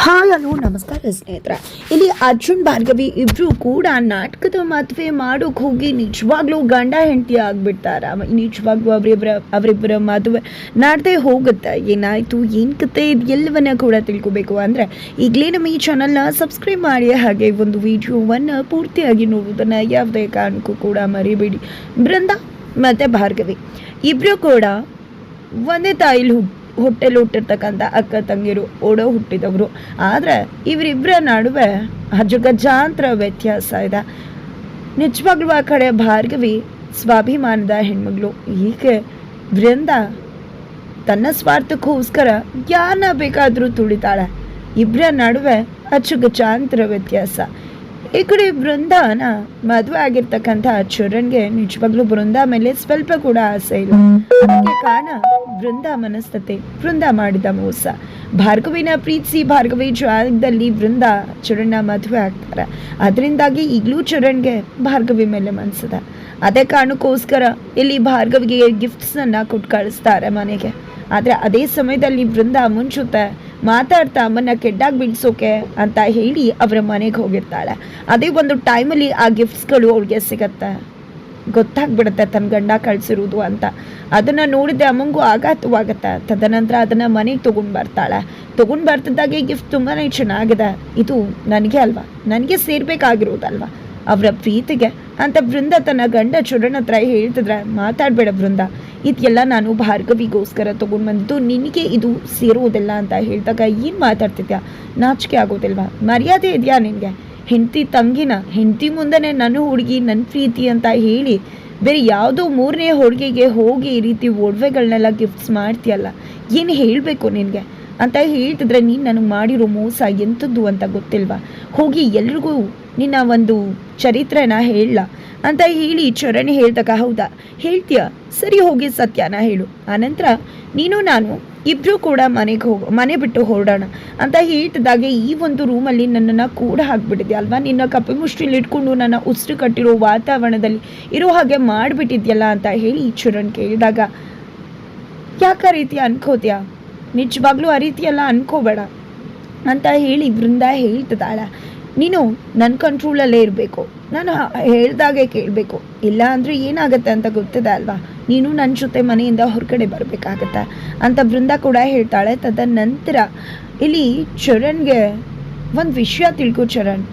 Hi hello, ನಮಸ್ಕಾರ ಸ್ನೇಹಿತರೆ. ಇಲ್ಲಿ ಅರ್ಜುನ್, ಭಾರ್ಗವಿ ಇಬ್ರು ಕೂಡ ನಾಟಕದ ಮದುವೆ ಮಾಡೋಕೆ ಹೋಗಿ ನಿಜವಾಗ್ಲೂ ಗಂಡ ಹೆಂಡತಿ ಆಗ್ಬಿಡ್ತಾರ? ನಿಜವಾಗ್ಲೂ ಅವರಿಬ್ಬರ ಅವರಿಬ್ಬರ ಮದುವೆ ನಾಡ್ದೇ ಹೋಗುತ್ತೆ. ಏನಾಯ್ತು, ಏನು ಕತೆ ಇದು ಎಲ್ಲವನ್ನ ಕೂಡ ತಿಳ್ಕೊಬೇಕು. ಅಂದರೆ ಈಗಲೇ ನಮ್ಮ ಈ ಚಾನಲ್ನ ಸಬ್ಸ್ಕ್ರೈಬ್ ಮಾಡಿ, ಹಾಗೆ ಒಂದು ವಿಡಿಯೋವನ್ನು ಪೂರ್ತಿಯಾಗಿ ನೋಡುವುದನ್ನು ಯಾವುದೇ ಕಾರಣಕ್ಕೂ ಕೂಡ ಮರಿಬೇಡಿ. ಬೃಂದ ಮತ್ತು ಭಾರ್ಗವಿ ಇಬ್ಬರು ಕೂಡ ಒಂದೇ ತಾಯಿಲಿ ಹೊಟ್ಟೆಲಿ ಹುಟ್ಟಿರ್ತಕ್ಕಂಥ ಅಕ್ಕ ತಂಗಿರು ಓಡೋ ಹುಟ್ಟಿದವರು. ಆದರೆ ಇವರಿಬ್ಬರ ನಡುವೆ ಅಜಗಜಾಂತರ ವ್ಯತ್ಯಾಸ ಇದೆ. ನಿಜವಾಗ್ಲೂ ಆ ಕಡೆ ಭಾರ್ಗವಿ ಸ್ವಾಭಿಮಾನದ ಹೆಣ್ಮಗಳು. ಹೀಗೆ ವೃಂದ ತನ್ನ ಸ್ವಾರ್ಥಕ್ಕೋಸ್ಕರ ಯಾರನ್ನ ಬೇಕಾದರೂ ತುಳಿತಾಳೆ. ಇಬ್ಬರ ನಡುವೆ ಅಚ್ಚುಗಚಾಂತರ ವ್ಯತ್ಯಾಸ. ಈ ಕಡೆ ಬೃಂದಾನ ಮದುವೆ ಆಗಿರ್ತಕ್ಕಂಥ ಚರಣ್ಗೆ ನಿಜವಾಗ್ಲೂ ಬೃಂದ ಮೇಲೆ ಸ್ವಲ್ಪ ಕೂಡ ಆಸೆ ಇಲ್ಲ. ಅದಕ್ಕೆ ಕಾರಣ ಬೃಂದ ಮನಸ್ತತೆ ಬೃಂದ ಮಾಡಿದ ಮೋಸ. ಭಾರ್ಗವಿನ ಪ್ರೀತಿಸಿ ಭಾರ್ಗವಿ ಜಾಗದಲ್ಲಿ ಬೃಂದ ಚರಣ ಮದುವೆ ಆಗ್ತಾರೆ. ಅದರಿಂದಾಗಿ ಈಗಲೂ ಚರಣ್ಗೆ ಭಾರ್ಗವಿ ಮೇಲೆ ಮನ್ಸದ. ಅದೇ ಕಾರಣಕ್ಕೋಸ್ಕರ ಇಲ್ಲಿ ಭಾರ್ಗವಿಗೆ ಗಿಫ್ಟ್ಸನ್ನು ಕೊಟ್ಟು ಕಳಿಸ್ತಾರೆ ಮನೆಗೆ. ಆದರೆ ಅದೇ ಸಮಯದಲ್ಲಿ ಬೃಂದ ಮುಂಚುತ್ತೆ ಮಾತಾಡ್ತಾ ಅಮ್ಮನ್ನ ಕೆಡ್ಡಾಗಿ ಬಿಡಿಸೋಕೆ ಅಂತ ಹೇಳಿ ಅವರ ಮನೆಗೆ ಹೋಗಿರ್ತಾಳೆ. ಅದೇ ಒಂದು ಟೈಮಲ್ಲಿ ಆ ಗಿಫ್ಟ್ಸ್ಗಳು ಅವಳಿಗೆ ಸಿಗತ್ತೆ. ಗೊತ್ತಾಗ್ಬಿಡುತ್ತೆ ತನ್ನ ಗಂಡ ಕಳ್ಸಿರೋದು ಅಂತ. ಅದನ್ನು ನೋಡಿದ್ರೆ ಅಮ್ಮಂಗೂ ಆಘಾತವಾಗುತ್ತೆ. ತದನಂತರ ಅದನ್ನು ಮನೆಗೆ ತೊಗೊಂಡು ಬರ್ತಾಳೆ. ತೊಗೊಂಡು ಬರ್ತಿದ್ದಾಗೆ ಗಿಫ್ಟ್ ತುಂಬಾ ಚೆನ್ನಾಗಿದೆ. ಇದು ನನಗೆ ಅಲ್ವಾ? ನನಗೆ ಸೇರ್ಬೇಕಾಗಿರೋದಲ್ವಾ? ಅವರ ಪ್ರೀತಿಗೆ. ಅಂತ ಬೃಂದ ತನ್ನ ಗಂಡ ಚುಡನ್ ಹತ್ರ ಹೇಳ್ತಿದ್ರೆ, ಮಾತಾಡಬೇಡ ಬೃಂದ ಇದೆಲ್ಲ ನಾನು ಭಾರ್ಗವಿಗೋಸ್ಕರ ತೊಗೊಂಡು ಬಂದಿದ್ದು, ನಿನಗೆ ಇದು ಸೇರೋದಿಲ್ಲ ಅಂತ ಹೇಳಿದಾಗ ಏನು ಮಾತಾಡ್ತಿದ್ಯಾ? ನಾಚಿಕೆ ಆಗೋದಿಲ್ವಾ? ಮರ್ಯಾದೆ ಇದೆಯಾ ನಿನಗೆ? ಹೆಂಡತಿ ತಂಗಿನ ಹೆಂಡತಿ ಮುಂದೆ ನನ್ನ ಹುಡುಗಿ ನನ್ನ ಪ್ರೀತಿ ಅಂತ ಹೇಳಿ, ಬೇರೆ ಯಾವುದೋ ಮೂರನೇ ಹುಡುಗಿಗೆ ಹೋಗಿ ಈ ರೀತಿ ಒಡವೆಗಳನ್ನೆಲ್ಲ ಗಿಫ್ಟ್ಸ್ ಮಾಡ್ತೀಯಲ್ಲ, ಏನು ಹೇಳಬೇಕು ನಿನಗೆ? ಅಂತ ಹೇಳ್ತಿದ್ರೆ ನೀನು ನನಗೆ ಮಾಡಿರೋ ಮೋಸ ಎಂಥದ್ದು ಅಂತ ಗೊತ್ತಿಲ್ವಾ? ಹೋಗಿ ಎಲ್ರಿಗೂ ನಿನ್ನ ಒಂದು ಚರಿತ್ರೆನ ಹೇಳಲ್ಲ ಅಂತ ಹೇಳಿ ಚರಣ್ ಹೇಳ್ದಾಗ ಹೌದಾ? ಹೇಳ್ತೀಯ? ಸರಿ ಹೋಗಿ ಸತ್ಯನ ಹೇಳು. ಆನಂತರ ನೀನು ನಾನು ಇಬ್ಬರು ಕೂಡ ಮನೆಗೆ ಹೋಗ, ಮನೆ ಬಿಟ್ಟು ಹೊರಡೋಣ ಅಂತ ಹೇಳ್ತಿದ್ದಾಗೆ ಈ ಒಂದು ರೂಮಲ್ಲಿ ನನ್ನನ್ನು ಕೂಡ ಹಾಕ್ಬಿಟ್ಟಿದ್ಯಾ ಅಲ್ವಾ? ನಿನ್ನ ಕಪ್ಪೆ ಮುಷ್ಟಿಲಿ ಇಟ್ಕೊಂಡು ನನ್ನ ಉಸಿರು ಕಟ್ಟಿರೋ ವಾತಾವರಣದಲ್ಲಿ ಇರೋ ಹಾಗೆ ಮಾಡಿಬಿಟ್ಟಿದ್ಯಲ್ಲ ಅಂತ ಹೇಳಿ ಚರಣ್ ಕೇಳಿದಾಗ, ಯಾಕೆ ಆ ರೀತಿ ಅನ್ಕೋತೀಯ? ನಿಜವಾಗ್ಲೂ ಆ ರೀತಿ ಅನ್ಕೋಬೇಡ ಅಂತ ಹೇಳಿ ಬೃಂದ ಹೇಳ್ತಿದ್ದಾಳೆ. ನೀನು ನನ್ನ ಕಂಟ್ರೋಲಲ್ಲೇ ಇರಬೇಕು. ನಾನು ಹೇಳ್ದಾಗೆ ಕೇಳಬೇಕು. ಇಲ್ಲ ಅಂದರೆ ಏನಾಗುತ್ತೆ ಅಂತ ಗೊತ್ತಿದೆ ಅಲ್ವಾ? ನೀನು ನನ್ನ ಜೊತೆ ಮನೆಯಿಂದ ಹೊರಗಡೆ ಬರಬೇಕಾಗತ್ತೆ ಅಂತ ಬೃಂದ ಕೂಡ ಹೇಳ್ತಾಳೆ. ತದನಂತರ ಇಲ್ಲಿ ಚರಣ್ಗೆ ಒಂದು ವಿಷಯ ತಿಳ್ಕೊ ಚರಣ್.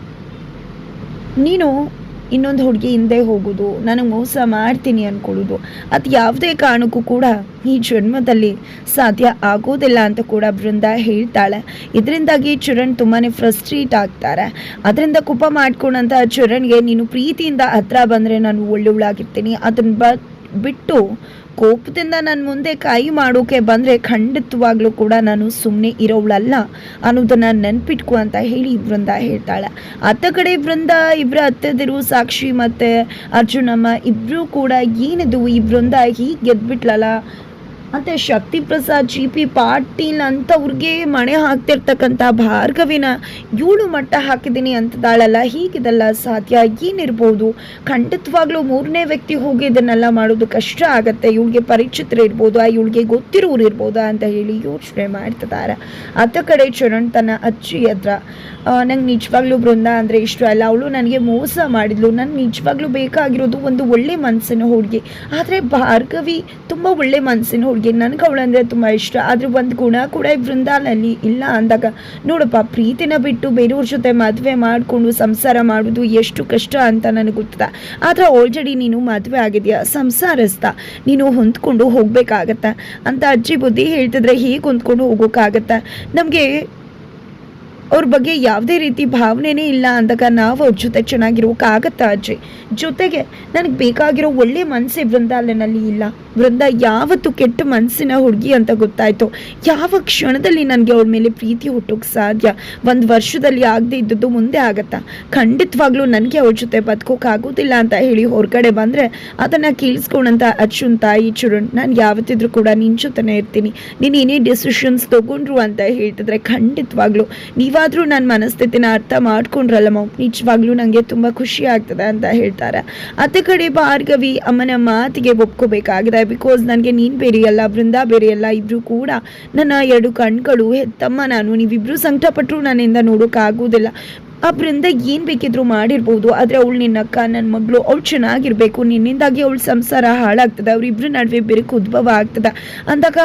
ನೀನು ಇನ್ನೊಂದು ಹುಡುಗಿ ಹಿಂದೆ ಹೋಗೋದು, ನನಗೆ ಮೋಸ ಮಾಡ್ತೀನಿ ಅಂದ್ಕೊಳ್ಳೋದು ಅದು ಯಾವುದೇ ಕಾರಣಕ್ಕೂ ಕೂಡ ಈ ಜನ್ಮದಲ್ಲಿ ಸಾಧ್ಯ ಆಗೋದಿಲ್ಲ ಅಂತ ಕೂಡ ಬೃಂದ ಹೇಳ್ತಾಳೆ. ಇದರಿಂದಾಗಿ ಚರಣ್ ತುಂಬಾ ಫ್ರಸ್ಟ್ರೇಟ್ ಆಗ್ತಾರೆ. ಅದರಿಂದ ಕೋಪ ಮಾಡ್ಕೊಂಡಂಥ ಚರಣ್ಗೆ ನೀನು ಪ್ರೀತಿಯಿಂದ ಹತ್ರ ಬಂದರೆ ನಾನು ಒಳ್ಳೆಯವಳಾಗಿರ್ತೀನಿ ಅದನ್ನ ಬಿಟ್ಟು ಕೋಪದಿಂದ ನನ್ನ ಮುಂದೆ ಕೈ ಮಾಡೋಕೆ ಬಂದರೆ ಖಂಡಿತವಾಗ್ಲೂ ಕೂಡ ನಾನು ಸುಮ್ಮನೆ ಇರೋವಳಲ್ಲ ಅನ್ನೋದನ್ನು ನೆನ್ಪಿಟ್ಕೊ ಅಂತ ಹೇಳಿ ವೃಂದ ಹೇಳ್ತಾಳೆ. ಅತ್ತ ಕಡೆ ವೃಂದ ಇಬ್ಬರ ಅತ್ತೆದಿರು ಸಾಕ್ಷಿ ಮತ್ತು ಅರ್ಜುನಮ್ಮ ಇಬ್ಬರೂ ಕೂಡ ಏನಿದು ಈ ಹೀಗೆ ಗೆದ್ಬಿಟ್ಲಲ್ಲ? ಮತ್ತು ಶಕ್ತಿ ಪ್ರಸಾದ್ ಜಿ ಪಿ ಪಾಟೀಲ್ ಅಂಥವ್ರಿಗೆ ಮಣೆ ಹಾಕ್ತಿರ್ತಕ್ಕಂಥ ಭಾರ್ಗವಿನ ಏಳು ಮಟ್ಟ ಹಾಕಿದ್ದೀನಿ ಅಂತದಾಳಲ್ಲ ಹೀಗಿದೆಲ್ಲ ಸಾಧ್ಯ ಏನಿರ್ಬೋದು? ಖಂಡಿತವಾಗ್ಲೂ ಮೂರನೇ ವ್ಯಕ್ತಿ ಹೋಗಿ ಇದನ್ನೆಲ್ಲ ಮಾಡೋದು ಕಷ್ಟ ಆಗುತ್ತೆ. ಇವಳಿಗೆ ಪರಿಚಿತ್ರ ಇರ್ಬೋದು, ಇವಳಿಗೆ ಗೊತ್ತಿರೋರು ಇರ್ಬೋದಾ ಅಂತ ಹೇಳಿ ಯೋಚನೆ ಮಾಡ್ತಿದ್ದಾರೆ ಅತ್ತ ಕಡೆ ಚರಣ್ ತನ್ನ ಅಜ್ಜಿ ಹತ್ರ ನಂಗೆ ನಿಜವಾಗ್ಲೂ ಬೃಂದ ಅಂದರೆ ಇಷ್ಟ ಅಲ್ಲ ಅವಳು ನನಗೆ ಮೋಸ ಮಾಡಿದ್ಲು. ನನ್ನ ನಿಜವಾಗ್ಲೂ ಬೇಕಾಗಿರೋದು ಒಂದು ಒಳ್ಳೆ ಮನಸ್ಸಿನ ಹುಡುಗಿ ಆದರೆ ಭಾರ್ಗವಿ ತುಂಬ ಒಳ್ಳೆ ಮನಸ್ಸಿನ ಹುಡುಗಿ ನನಗೆ ಅವಳಂದರೆ ತುಂಬ ಇಷ್ಟ. ಆದರೆ ಒಂದು ಗುಣ ಕೂಡ ಈ ಬೃಂದಾನಲ್ಲಿ ಇಲ್ಲ ಅಂದಾಗ, ನೋಡಪ್ಪ, ಪ್ರೀತಿನ ಬಿಟ್ಟು ಬೇರೆಯವ್ರ ಜೊತೆ ಮದುವೆ ಮಾಡಿಕೊಂಡು ಸಂಸಾರ ಮಾಡೋದು ಎಷ್ಟು ಕಷ್ಟ ಅಂತ ನನಗೆ ಗೊತ್ತದ. ಆದರೆ ಆಲ್ರೆಡಿ ನೀನು ಮದುವೆ ಆಗಿದೆಯಾ? ಸಂಸಾರಸ್ಥ ನೀನು ಹೊಂದ್ಕೊಂಡು ಹೋಗಬೇಕಾಗತ್ತೆ? ಅಂತ ಅಜ್ಜಿ ಬುದ್ಧಿ ಹೇಳ್ತಿದ್ರೆ ಹೀಗೆ ಹೊಂದ್ಕೊಂಡು ಹೋಗೋಕ್ಕಾಗತ್ತೆ? ನಮಗೆ ಅವ್ರ ಬಗ್ಗೆ ಯಾವುದೇ ರೀತಿ ಭಾವನೆನೇ ಇಲ್ಲ ಅಂದಾಗ ನಾವು ಅವ್ರ ಜೊತೆ ಚೆನ್ನಾಗಿರೋಕ್ಕಾಗತ್ತಾ ಅಜ್ಜಿ? ಜೊತೆಗೆ ನನಗೆ ಬೇಕಾಗಿರೋ ಒಳ್ಳೆ ಮನಸ್ಸೇ ಬೃಂದಾಲನಲ್ಲಿ ಇಲ್ಲ. ವೃಂದ ಯಾವತ್ತು ಕೆಟ್ಟ ಮನಸ್ಸಿನ ಹುಡುಗಿ ಅಂತ ಗೊತ್ತಾಯಿತು. ಯಾವ ಕ್ಷಣದಲ್ಲಿ ನನಗೆ ಅವ್ರ ಮೇಲೆ ಪ್ರೀತಿ ಹುಟ್ಟೋಕೆ ಸಾಧ್ಯ? ಒಂದು ವರ್ಷದಲ್ಲಿ ಆಗದೆ ಇದ್ದದ್ದು ಮುಂದೆ ಆಗತ್ತಾ? ಖಂಡಿತವಾಗ್ಲೂ ನನಗೆ ಅವ್ರ ಜೊತೆ ಬದುಕೋಕ್ಕಾಗೋದಿಲ್ಲ ಅಂತ ಹೇಳಿ ಹೊರಗಡೆ ಬಂದರೆ ಅದನ್ನು ಕೇಳಿಸ್ಕೊಂಡಂತ ಅಚ್ಚುನ್ ತಾಯಿ ಚುರುಣ್, ನಾನು ಯಾವತ್ತಿದ್ರೂ ಕೂಡ ನಿನ್ನ ಜೊತೆನೇ ಇರ್ತೀನಿ. ನೀನು ಏನೇ ಡಿಸಿಷನ್ಸ್ ತೊಗೊಂಡ್ರು ಅಂತ ಹೇಳ್ತಿದ್ರೆ ಖಂಡಿತವಾಗ್ಲೂ. ನೀವು ನಿಜವಾದ್ರೂ ನನ್ನ ಮನಸ್ಥಿತಿನ ಅರ್ಥ ಮಾಡ್ಕೊಂಡ್ರಲ್ಲ ಮಾಮ್ ನಿಜವಾಗ್ಲೂ ನನಗೆ ತುಂಬ ಖುಷಿ ಆಗ್ತದೆ ಅಂತ ಹೇಳ್ತಾರೆ. ಅತ್ತೆ ಕಡೆ ಭಾರ್ಗವಿ ಅಮ್ಮನ ಮಾತಿಗೆ ಒಪ್ಕೋಬೇಕಾಗಿದೆ. ಬಿಕಾಸ್ ನನಗೆ ನೀನು ಬೇರೆಯಲ್ಲ ಬೃಂದ ಬೇರೆಯಲ್ಲ ಇಬ್ಬರು ಕೂಡ ನನ್ನ ಎರಡು ಕಣ್ಗಳು ಹೆತ್ತಮ್ಮ ನಾನು. ನೀವಿಬ್ಬರು ಸಂಕಟಪಟ್ಟರು ನನ್ನಿಂದ ನೋಡೋಕ್ಕಾಗೋದಿಲ್ಲ ಆ ಬೃಂದ ಏನು ಬೇಕಿದ್ರು ಮಾಡಿರ್ಬೋದು, ಆದರೆ ಅವಳು ನಿನ್ನ ಅಕ್ಕ ನನ್ನ ಮಗಳು, ಅವಳು ಚೆನ್ನಾಗಿರ್ಬೇಕು. ನಿನ್ನಿಂದಾಗಿ ಅವಳು ಸಂಸಾರ ಹಾಳಾಗ್ತದೆ. ಅವರಿಬ್ಬರ ನಡುವೆ ಬಿರುಕು ಉದ್ಭವ ಆಗ್ತದೆ. ಅಂದಾಗ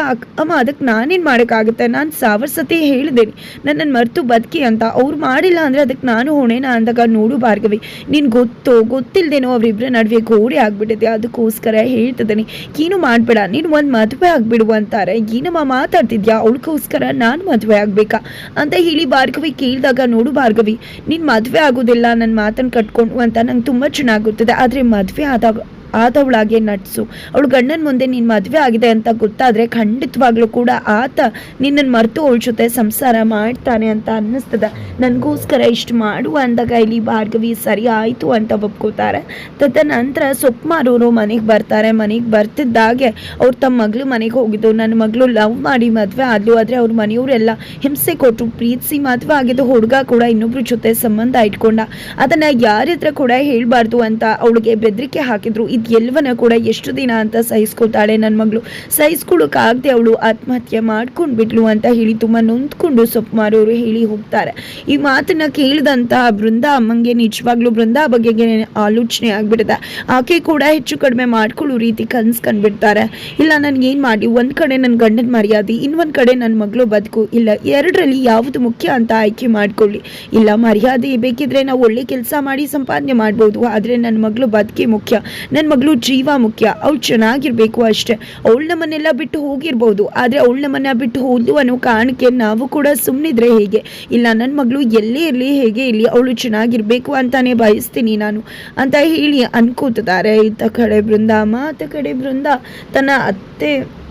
ಅಮ್ಮ ಅದಕ್ಕೆ ನಾನೇನು ಮಾಡೋಕ್ಕಾಗುತ್ತೆ? ನಾನು ಸಾವಿರ ಸತಿ ಹೇಳಿದ್ದೇನೆ ನನ್ನನ್ನು ಮರೆತು ಬದುಕಿ ಅಂತ. ಅವ್ರು ಮಾಡಿಲ್ಲ ಅಂದರೆ ಅದಕ್ಕೆ ನಾನು ಹೊಣೆನ? ಅಂದಾಗ, ನೋಡು ಭಾರ್ಗವಿ, ನಿನ್ ಗೊತ್ತೋ ಗೊತ್ತಿಲ್ಲದೇನೋ ಅವರಿಬ್ಬರ ನಡುವೆ ಗೋಡೆ ಆಗ್ಬಿಟ್ಟಿದೆ. ಅದಕ್ಕೋಸ್ಕರ ಹೇಳ್ತಿದ್ದೀನಿ. ಏನು ಮಾಡಬೇಡ. ನೀನು ಒಂದು ಮದುವೆ ಆಗಿಬಿಡು ಅಂತಾರೆ. ಏನಮ್ಮ ಮಾತಾಡ್ತಿದ್ಯಾ? ಅವಳಿಗೋಸ್ಕರ ನಾನು ಮದುವೆ ಆಗಬೇಕಾ? ಅಂತ ಹೇಳಿ ಭಾರ್ಗವಿ ಕೇಳಿದಾಗ, ನೋಡು ಭಾರ್ಗವಿ ನೀನು ಮದುವೆ ಆಗೋದಿಲ್ಲ ನನ್ನ ಮಾತನ್ನು ಕಟ್ಕೊಂಡು ಅಂತ ನಂಗೆ ತುಂಬ ಚೆನ್ನಾಗುತ್ತದೆ ಗೊತ್ತಿದೆ. ಆದರೆ ಮದುವೆ ಆದಾಗ ಆದವಳಾಗೆ ನಟಿಸು ಅವಳು ಗಂಡನ ಮುಂದೆ ನೀನು ಮದುವೆ ಆಗಿದೆ ಅಂತ ಗೊತ್ತಾದರೆ ಖಂಡಿತವಾಗ್ಲೂ ಕೂಡ ಆತ ನಿನ್ನನ್ನು ಮರೆತು ಅವಳ ಜೊತೆ ಸಂಸಾರ ಮಾಡ್ತಾನೆ ಅಂತ ಅನ್ನಿಸ್ತದ. ನನಗೋಸ್ಕರ ಇಷ್ಟು ಮಾಡು ಅಂದಾಗ ಇಲ್ಲಿ ಭಾರ್ಗವಿ, ಸರಿ ಆಯಿತು ಅಂತ ಒಪ್ಕೋತಾರೆ. ತದನಂತರ ಸೊಪ್ಪು ಮಾರೋರು ಮನೆಗೆ ಬರ್ತಾರೆ. ಮನೆಗೆ ಬರ್ತಿದ್ದಾಗೆ ಅವ್ರು ತಮ್ಮ ಮಗಳು ಮನೆಗೆ ಹೋಗಿದ್ದು. ನನ್ನ ಮಗಳು ಲವ್ ಮಾಡಿ ಮದುವೆ ಆದ್ಲು, ಆದರೆ ಅವ್ರ ಮನೆಯವರೆಲ್ಲ ಹಿಂಸೆ ಕೊಟ್ಟರು ಪ್ರೀತಿಸಿ ಮದುವೆ ಆಗಿದ್ದು ಹುಡುಗ ಕೂಡ ಇನ್ನೊಬ್ರ ಜೊತೆ ಸಂಬಂಧ ಇಟ್ಕೊಂಡ. ಅದನ್ನು ಯಾರ ಕೂಡ ಹೇಳಬಾರ್ದು ಅಂತ ಅವಳಿಗೆ ಬೆದರಿಕೆ ಹಾಕಿದ್ರು. ಇದು ಎಲ್ಲವನ್ನ ಕೂಡ ಎಷ್ಟು ದಿನ ಅಂತ ಸಹಿಸ್ಕೊತಾಳೆ ನನ್ನ ಮಗಳು. ಸಹಿಸ್ಕೊಳ್ಳೋಕ್ಕಾಗದೆ ಅವಳು ಆತ್ಮಹತ್ಯೆ ಮಾಡ್ಕೊಂಡು ಬಿಟ್ಲು ಅಂತ ಹೇಳಿ ತುಂಬ ನೊಂದ್ಕೊಂಡು ಸೊಪ್ಪು ಮಾರೋರು ಹೇಳಿ ಹೋಗ್ತಾರೆ. ಈ ಮಾತನ್ನ ಕೇಳಿದಂತಹ ಬೃಂದ ಅಮ್ಮಂಗೆ ನಿಜವಾಗ್ಲೂ ಬೃಂದ ಬಗೆಗೆ ಆಲೋಚನೆ ಆಗ್ಬಿಡುತ್ತೆ ಆಕೆ ಕೂಡ ಹೆಚ್ಚು ಕಡಿಮೆ ಮಾಡ್ಕೊಳ್ಳೋ ರೀತಿ ಕನ್ಸ್ ಕಂಡ್ಬಿಡ್ತಾರೆ. ಇಲ್ಲ ನನ್ಗೆ ಏನು ಮಾಡಿ ಒಂದು ಕಡೆ ನನ್ನ ಗಂಡನ ಮರ್ಯಾದೆ, ಇನ್ನೊಂದು ಕಡೆ ನನ್ನ ಮಗಳು ಬದುಕು. ಇಲ್ಲ, ಎರಡರಲ್ಲಿ ಯಾವುದು ಮುಖ್ಯ ಅಂತ ಆಯ್ಕೆ ಮಾಡ್ಕೊಳ್ಳಿ. ಇಲ್ಲ, ಮರ್ಯಾದೆ ಬೇಕಿದ್ರೆ ನಾವು ಒಳ್ಳೆ ಕೆಲಸ ಮಾಡಿ ಸಂಪಾದನೆ ಮಾಡ್ಬೋದು. ಆದರೆ ನನ್ನ ಮಗಳು ಬದುಕಿ ಮುಖ್ಯ. ನನ್ನ ಮಗಳು ಜೀವ ಮುಖ್ಯ. ಅವಳು ಚೆನ್ನಾಗಿರ್ಬೇಕು ಅಷ್ಟೇ. ಅವಳು ನಮ್ಮನ್ನೆಲ್ಲ ಬಿಟ್ಟು ಹೋಗಿರ್ಬೋದು. ಆದರೆ ಅವಳು ನಮ್ಮನ್ನ ಬಿಟ್ಟು ಹೋದ್ಲು ಅನ್ನೋ ಕಾರಣಕ್ಕೆ ನಾವು ಕೂಡ ಸುಮ್ಮನಿದ್ರೆ ಹೇಗೆ? ಇಲ್ಲ ನನ್ನ ಮಗಳು ಎಲ್ಲೇ ಇರಲಿ, ಹೇಗೆ ಇರಲಿ, ಅವಳು ಚೆನ್ನಾಗಿರ್ಬೇಕು ಅಂತಾನೆ ಬಯಸ್ತೀನಿ ನಾನು. ಅಂತ ಹೇಳಿ ಅನ್ಕೋತಿದ್ದಾರೆ. ಇತ್ತ ಕಡೆ ಬೃಂದ, ಮಾತ ಕಡೆ ಬೃಂದ. ತನ್ನ ಅತ್ತೆ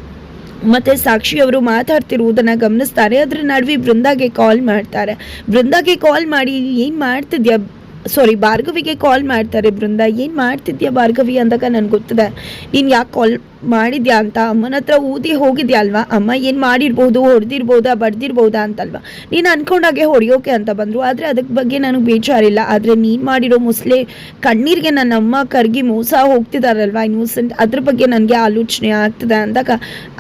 ಮತ್ತೆ ಸಾಕ್ಷಿ ಅವರು ಮಾತಾಡ್ತಿರುವುದನ್ನ ಗಮನಿಸ್ತಾರೆ. ಅದರ ನಡುವೆ ಬೃಂದಾಗೆ ಕಾಲ್ ಮಾಡ್ತಾರೆ. ಬೃಂದಾಗೆ ಕಾಲ್ ಮಾಡಿ, ಏನು ಮಾಡ್ತಿದ್ಯಾ? ಸಾರಿ ಭಾರ್ಗವಿಗೆ ಕಾಲ್ ಮಾಡ್ತಾರೆ ಬೃಂದ. ಏನು ಮಾಡ್ತಿದ್ಯಾ ಭಾರ್ಗವಿ ಅಂದಾಗ ನನಗೆ ಗೊತ್ತಿದೆ. ನೀನು ಯಾಕೆ ಕಾಲ್ ಮಾಡಿದ್ಯಾ ಅಂತ ಅಮ್ಮನ ಹತ್ರ ಊದಿ ಹೋಗಿದ್ಯಾ ಅಲ್ವಾ? ಅಮ್ಮ ಏನು ಮಾಡಿರ್ಬೋದು, ಹೊಡೆದಿರ್ಬೋದಾ ಬಡ್ದಿರ್ಬೋದಾ ಅಂತಲ್ವಾ? ನೀನು ಅನ್ಕೊಂಡಾಗೆ ಹೊಡೆಯೋಕೆ ಅಂತ ಬಂದರು. ಆದರೆ ಅದಕ್ಕೆ ಬಗ್ಗೆ ನನಗೆ ಬೇಜಾರಿಲ್ಲ. ಆದರೆ ನೀನು ಮಾಡಿರೋ ಮುಸ್ಲೆ ಕಣ್ಣೀರಿಗೆ ನನ್ನ ಅಮ್ಮ ಕರ್ಗಿ ಮೋಸ ಹೋಗ್ತಿದಾರಲ್ವಾ? ಇನ್ನೋಸೆಂಟ್ ಅದ್ರ ಬಗ್ಗೆ ನನಗೆ ಆಲೋಚನೆ ಆಗ್ತದೆ ಅಂದಾಗ,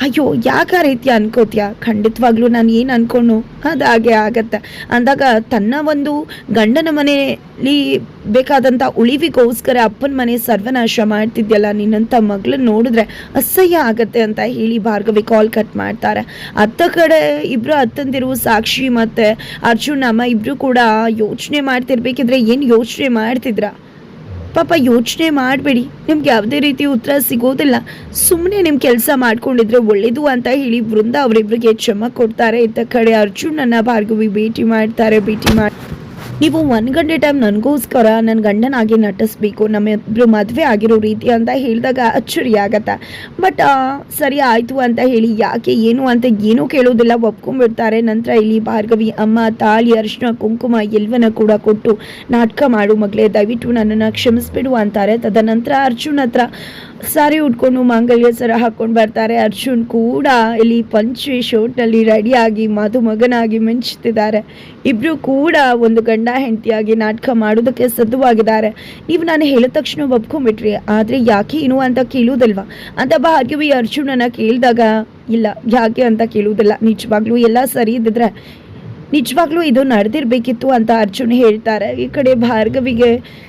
ಅಯ್ಯೋ, ಯಾಕೆ ಆ ರೀತಿ ಅನ್ಕೋತೀಯ? ಖಂಡಿತವಾಗ್ಲೂ ನಾನು ಏನು ಅನ್ಕೊಂಡು ಅದು ಹಾಗೆ ಆಗತ್ತೆ. ಅಂದಾಗ ತನ್ನ ಒಂದು ಗಂಡನ ಮನೆಯಲ್ಲಿ ಬೇಕಾದಂಥ ಉಳಿವಿಗೋಸ್ಕರ ಅಪ್ಪನ ಮನೆ ಸರ್ವನಾಶ ಮಾಡ್ತಿದ್ಯಲ್ಲ ನಿನ್ನಂಥ ಮಗಳನ್ನ ನೋಡಿದ್ರೆ ಅಸಹ್ಯ ಆಗತ್ತೆ ಅಂತ ಹೇಳಿ ಭಾರ್ಗವಿ ಕಾಲ್ ಕಟ್ ಮಾಡ್ತಾರೆ. ಅತ್ತ ಕಡೆ ಇಬ್ರು ಅತ್ತಂದಿರು ಸಾಕ್ಷಿ ಮತ್ತೆ ಅರ್ಜುನ್, ಅಮ್ಮ ಇಬ್ರು ಕೂಡ ಯೋಚನೆ ಮಾಡ್ತಿರ್ಬೇಕಿದ್ರೆ ಏನು ಯೋಚನೆ ಮಾಡ್ತಿದ್ರ? ಪಾಪ ಯೋಚನೆ ಮಾಡಬೇಡಿ. ನಿಮ್ಗೆ ಯಾವುದೇ ರೀತಿ ಉತ್ತರ ಸಿಗೋದಿಲ್ಲ. ಸುಮ್ಮನೆ ನಿಮ್ಮ ಕೆಲಸ ಮಾಡ್ಕೊಂಡಿದ್ರೆ ಒಳ್ಳೇದು ಅಂತ ಹೇಳಿ ವೃಂದ ಅವರಿಬ್ರಿಗೆ ಚಮ ಕೊಡ್ತಾರೆ. ಇತ್ತ ಕಡೆ ಅರ್ಜುನನ್ನ ಭಾರ್ಗವಿ ಭೇಟಿ ಮಾಡ್ತಾರೆ, ಭೇಟಿ ಮಾಡಿ ನೀವು ಒಂದು ಗಂಟೆ ಟೈಮ್ ನನಗೋಸ್ಕರ ನನ್ನ ಗಂಡನಾಗಿ ನಟಿಸ್ಬೇಕು ನಮ್ಮಿಬ್ರು ಮದುವೆ ಆಗಿರೋ ರೀತಿ ಅಂತ ಹೇಳಿದಾಗ ಅಚ್ಚರಿ ಆಗತ್ತೆ. ಬಟ್ ಸರಿ ಆಯಿತು ಅಂತ ಹೇಳಿ ಯಾಕೆ, ಏನು ಅಂತ ಏನೂ ಕೇಳೋದಿಲ್ಲ. ಒಪ್ಕೊಂಡ್ಬಿಡ್ತಾರೆ. ನಂತರ ಇಲ್ಲಿ ಭಾರ್ಗವಿ, ಅಮ್ಮ, ತಾಳಿ ಅರಿಶಿನ ಕುಂಕುಮ ಎಲ್ಲವನ್ನ ಕೂಡ ಕೊಟ್ಟು ನಾಟಕ ಮಾಡು ಮಗಳೇ, ದಯವಿಟ್ಟು ನನ್ನನ್ನು ಕ್ಷಮಿಸ್ಬಿಡು ಅಂತಾರೆ. ತದನಂತರ ಅರ್ಜುನ್ ಹತ್ರ ಸಾರಿ ಉಟ್ಕೊಂಡು ಮಾಂಗಲ್ಯ ಸರ ಹಾಕೊಂಡು ಬರ್ತಾರೆ. ಅರ್ಜುನ್ ಕೂಡ ಇಲ್ಲಿ ಪಂಚೆ ಶೋಟ್ನಲ್ಲಿ ರೆಡಿಯಾಗಿ ಮಧುಮಗನಾಗಿ ಮಿಂಚುತ್ತಿದ್ದಾರೆ. ಇಬ್ಬರು ಕೂಡ ಒಂದು ಗಂಡ ಹೆಂಡತಿಯಾಗಿ ನಾಟಕ ಮಾಡೋದಕ್ಕೆ ಸಿದ್ಧವಾಗಿದ್ದಾರೆ ನೀವು ನಾನು ಹೇಳಿದ ತಕ್ಷಣ ಒಪ್ಕೊಂಡ್ಬಿಟ್ರಿ. ಆದರೆ ಯಾಕೆ ಏನು ಅಂತ ಕೇಳುವುದಲ್ವಾ? ಅಂತ ಭಾರ್ಗವಿ ಅರ್ಜುನನ ಕೇಳಿದಾಗ, ಇಲ್ಲ, ಯಾಕೆ ಅಂತ ಕೇಳುವುದಿಲ್ಲ. ನಿಜವಾಗ್ಲೂ ಎಲ್ಲ ಸರಿ ಇದ್ದಿದ್ರೆ, ನಿಜವಾಗ್ಲೂ ಇದು ನಡೆದಿರಬೇಕಿತ್ತು ಅಂತ ಅರ್ಜುನ್ ಹೇಳ್ತಾರೆ. ಈ ಕಡೆ ಭಾರ್ಗವಿಗೆ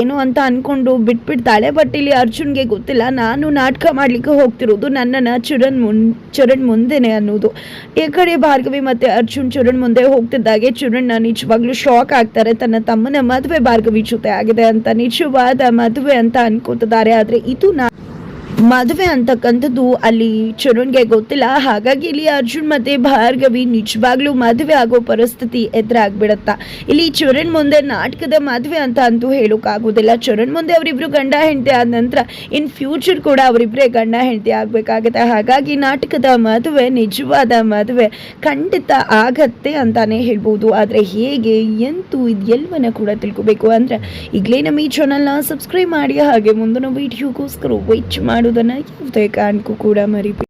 ಏನು ಅಂತ ಅಂದ್ಕೊಂಡು ಬಿಟ್ಬಿಡ್ತಾಳೆ ಬಟ್ ಇಲ್ಲಿ ಅರ್ಜುನ್ಗೆ ಗೊತ್ತಿಲ್ಲ. ನಾನು ನಾಟಕ ಮಾಡ್ಲಿಕ್ಕೆ ಹೋಗ್ತಿರೋದು ನನ್ನನ್ನು ಚುರಣ್ ಮುನ್, ಚರಣ್ ಮುಂದೆನೆ ಅನ್ನೋದು. ಈ ಕಡೆ ಭಾರ್ಗವಿ ಮತ್ತೆ ಅರ್ಜುನ್ ಚುರಣ್ ಮುಂದೆ ಹೋಗ್ತಿದ್ದಾಗೆ ಚರಣ್ ನಿಜವಾಗ್ಲೂ ಶಾಕ್ ಆಗ್ತಾರೆ. ತನ್ನ ತಮ್ಮನ ಮದುವೆ ಭಾರ್ಗವಿ ಜೊತೆ ಆಗಿದೆ ಅಂತ, ನಿಜವಾದ ಮದುವೆ ಅಂತ ಅನ್ಕೋತಿದ್ದಾರೆ. ಆದರೆ ಇದು ನಾ ಮದುವೆ ಅಂತಕ್ಕಂಥದ್ದು ಅಲ್ಲಿ ಚರುಣ್ಗೆ ಗೊತ್ತಿಲ್ಲ. ಹಾಗಾಗಿ ಇಲ್ಲಿ ಅರ್ಜುನ್ ಮತ್ತೆ ಭಾರ್ಗವಿ ನಿಜವಾಗ್ಲೂ ಮದುವೆ ಆಗೋ ಪರಿಸ್ಥಿತಿ ಎದುರಾಗ್ಬಿಡತ್ತ ಇಲ್ಲಿ ಚರಣ್ ಮುಂದೆ ನಾಟಕದ ಮದುವೆ ಅಂತ ಅಂತೂ ಹೇಳೋಕ್ಕಾಗೋದಿಲ್ಲ ಚರಣ್ ಮುಂದೆ ಅವರಿಬ್ರು ಗಂಡ ಹೆಂಡತಿ ಆದ ನಂತರ ಇನ್ ಫ್ಯೂಚರ್ ಕೂಡ ಅವರಿಬ್ಬರೇ ಗಂಡ ಹೆಂಡತಿ ಆಗಬೇಕಾಗತ್ತೆ. ಹಾಗಾಗಿ ನಾಟಕದ ಮದುವೆ, ನಿಜವಾದ ಮದುವೆ ಖಂಡಿತ ಆಗತ್ತೆ ಅಂತಾನೆ ಹೇಳ್ಬೋದು. ಆದರೆ ಹೇಗೆ, ಎಂತೂ ಇದೆಲ್ಲವನ್ನ ಕೂಡ ತಿಳ್ಕೊಬೇಕು. ಅಂದರೆ ಈಗಲೇ ನಮ್ಮ ಈ ಚಾನಲ್ನ ಸಬ್ಸ್ಕ್ರೈಬ್ ಮಾಡಿ, ಹಾಗೆ ಮುಂದಿನ ವೀಡಿಯೋಗೋಸ್ಕರ ವೆಯ್ಟ್ ಮಾಡೋದನ್ನು ಯಾವುದೇ ಕಾರಣಕ್ಕೂ ಕೂಡ ಮರಿಬೇಡಿ